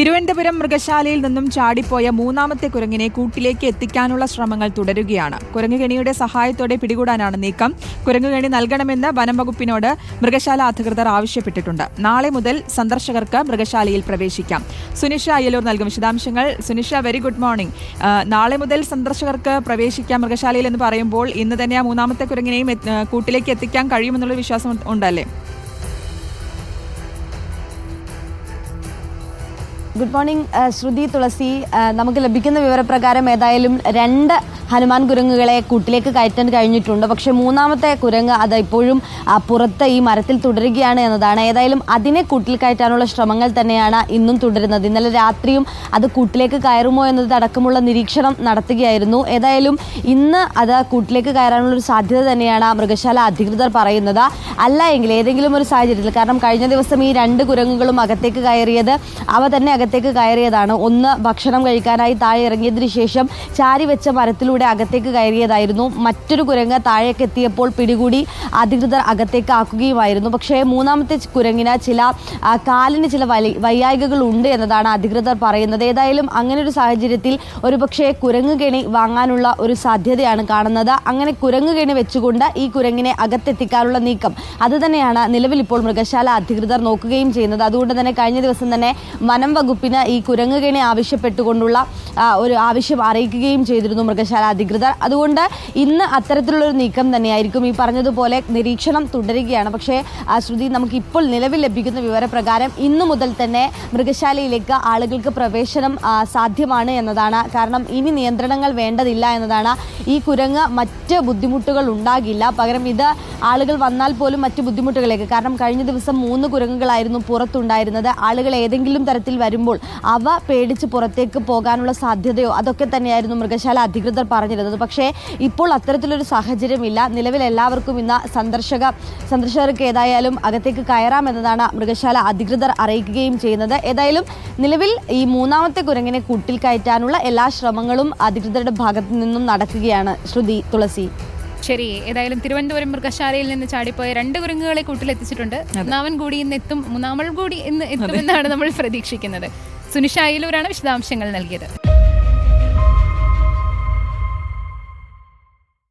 തിരുവനന്തപുരം മൃഗശാലയിൽ നിന്നും ചാടിപ്പോയ മൂന്നാമത്തെ കുരങ്ങിനെ കൂട്ടിലേക്ക് എത്തിക്കാനുള്ള ശ്രമങ്ങൾ തുടരുകയാണ്. കുരങ്ങുകെണിയുടെ സഹായത്തോടെ പിടികൂടാനാണ് നീക്കം. കുരങ്ങുകെണി നൽകണമെന്ന് വനം വകുപ്പിനോട് മൃഗശാല അധികൃതർ ആവശ്യപ്പെട്ടിട്ടുണ്ട്. നാളെ മുതൽ സന്ദർശകർക്ക് മൃഗശാലയിൽ പ്രവേശിക്കാം. സുനിഷ അയ്യലൂർ നൽകും വിശദാംശങ്ങൾ. സുനിഷ വെരി ഗുഡ് മോർണിംഗ് നാളെ മുതൽ സന്ദർശകർക്ക് പ്രവേശിക്കാം മൃഗശാലയിൽ എന്ന് പറയുമ്പോൾ ഇന്ന് തന്നെ ആ മൂന്നാമത്തെ കുരങ്ങിനെയും കൂട്ടിലേക്ക് എത്തിക്കാൻ കഴിയുമെന്നുള്ള വിശ്വാസം ഉണ്ടല്ലേ? Good morning Shruthi Thulasi. നമുക്ക് ലഭിക്കുന്ന വിവരപ്രകാരം ഏതായാലും രണ്ട് ഹനുമാൻ കുരങ്ങുകളെ കൂട്ടിലേക്ക് കയറ്റാൻ കഴിഞ്ഞിട്ടുണ്ട്. പക്ഷേ മൂന്നാമത്തെ കുരങ്ങ് അത് ഇപ്പോഴും പുറത്ത് ഈ മരത്തിൽ തുടരുകയാണ് എന്നതാണ്. ഏതായാലും അതിനെ കൂട്ടിൽ കയറ്റാനുള്ള ശ്രമങ്ങൾ തന്നെയാണ് ഇന്നും തുടരുന്നത്. ഇന്നലെ രാത്രിയും അത് കൂട്ടിലേക്ക് കയറുമോ എന്നത് അടക്കമുള്ള നിരീക്ഷണം നടത്തുകയായിരുന്നു. ഏതായാലും ഇന്ന് അത് കൂട്ടിലേക്ക് കയറാനുള്ള ഒരു സാധ്യത തന്നെയാണ് മൃഗശാല അധികൃതർ പറയുന്നത്. അല്ല എങ്കിൽ ഏതെങ്കിലും ഒരു സാഹചര്യത്തിൽ കാരണം കഴിഞ്ഞ ദിവസം ഈ രണ്ട് കുരങ്ങുകളും അകത്തേക്ക് കയറിയത് അവ തന്നെ അകത്തേക്ക് കയറിയതാണ്. ഒന്ന് ഭക്ഷണം കഴിക്കാനായി താഴെ ഇറങ്ങിയതിനു ശേഷം ചാരി വെച്ച മരത്തിലൂടെ അകത്തേക്ക് കയറിയതായിരുന്നു. മറ്റൊരു കുരങ്ങ് താഴേക്ക് എത്തിയപ്പോൾ പിടികൂടി അധികൃതർ അകത്തേക്ക് ആക്കുകയുമായിരുന്നു. പക്ഷേ മൂന്നാമത്തെ കുരങ്ങിന് ചില കാലിന് ചില വൈയായികകൾ ഉണ്ട് എന്നതാണ് അധികൃതർ പറയുന്നത്. ഏതായാലും അങ്ങനെ ഒരു സാഹചര്യത്തിൽ ഒരുപക്ഷെ കുരങ്ങ് കെണി വാങ്ങാനുള്ള ഒരു സാധ്യതയാണ് കാണുന്നത്. അങ്ങനെ കുരങ്ങ് കെണി വെച്ചുകൊണ്ട് ഈ കുരങ്ങിനെ അകത്തെത്തിക്കാനുള്ള നീക്കം അത് തന്നെയാണ് നിലവിൽ ഇപ്പോൾ മൃഗശാല അധികൃതർ നോക്കുകയും ചെയ്യുന്നത്. അതുകൊണ്ട് തന്നെ കഴിഞ്ഞ ദിവസം തന്നെ വനം വകുപ്പിന് ഈ കുരങ്ങ് കെണി ആവശ്യപ്പെട്ടുകൊണ്ടുള്ള ഒരു ആവശ്യം അറിയിക്കുകയും ചെയ്തിരുന്നു മൃഗശാല അധികൃതർ. അതുകൊണ്ട് ഇന്ന് അത്തരത്തിലുള്ളൊരു നീക്കം തന്നെയായിരിക്കും. ഈ പറഞ്ഞതുപോലെ നിരീക്ഷണം തുടരുകയാണ്. പക്ഷേ ശ്രുതി നമുക്ക് ഇപ്പോൾ നിലവിൽ ലഭിക്കുന്ന വിവരപ്രകാരം ഇന്നു മുതൽ തന്നെ മൃഗശാലയിലേക്ക് ആളുകൾക്ക് പ്രവേശനം സാധ്യമാണ് എന്നതാണ്. കാരണം ഇനി നിയന്ത്രണങ്ങൾ വേണ്ടതില്ല എന്നതാണ്. ഈ കുരങ്ങ് മറ്റ് ബുദ്ധിമുട്ടുകൾ ഉണ്ടാകില്ല. പകരം ഇത് ആളുകൾ വന്നാൽ പോലും മറ്റ് ബുദ്ധിമുട്ടുകളിലേക്ക്. കാരണം കഴിഞ്ഞ ദിവസം മൂന്ന് കുരങ്ങുകളായിരുന്നു പുറത്തുണ്ടായിരുന്നത്. ആളുകൾ ഏതെങ്കിലും തരത്തിൽ വരുമ്പോൾ അവ പേടിച്ച് പുറത്തേക്ക് പോകാനുള്ള സാധ്യതയോ അതൊക്കെ തന്നെയായിരുന്നു മൃഗശാല അധികൃതർ പറഞ്ഞിരുന്നത്. പക്ഷേ ഇപ്പോൾ അത്തരത്തിലൊരു സാഹചര്യമില്ല. നിലവിൽ എല്ലാവർക്കും ഇന്ന് സന്ദർശക സന്ദർശകർക്ക് ഏതായാലും അകത്തേക്ക് കയറാമെന്നതാണ് മൃഗശാല അധികൃതർ അറിയിക്കുകയും ചെയ്യുന്നത്. ഏതായാലും നിലവിൽ ഈ മൂന്നാമത്തെ കുരങ്ങിനെ കൂട്ടിൽ കയറ്റാനുള്ള എല്ലാ ശ്രമങ്ങളും അധികൃതരുടെ ഭാഗത്തു നിന്നും നടക്കുകയാണ് ശ്രുതി തുളസി. ശരി ഏതായാലും തിരുവനന്തപുരം മൃഗശാലയിൽ നിന്ന് ചാടിപ്പോയ രണ്ട് കുരങ്ങുകളെ കൂട്ടിലെത്തിച്ചിട്ടുണ്ട്. ഒന്നാമൻ കൂടി ഇന്ന് എത്തും മൂന്നാമൾ കൂടി ഇന്ന് എത്തുമെന്നാണ് നമ്മൾ പ്രതീക്ഷിക്കുന്നത്. സുനിഷ അയലൂരാണ് വിശദാംശങ്ങൾ നൽകിയത്.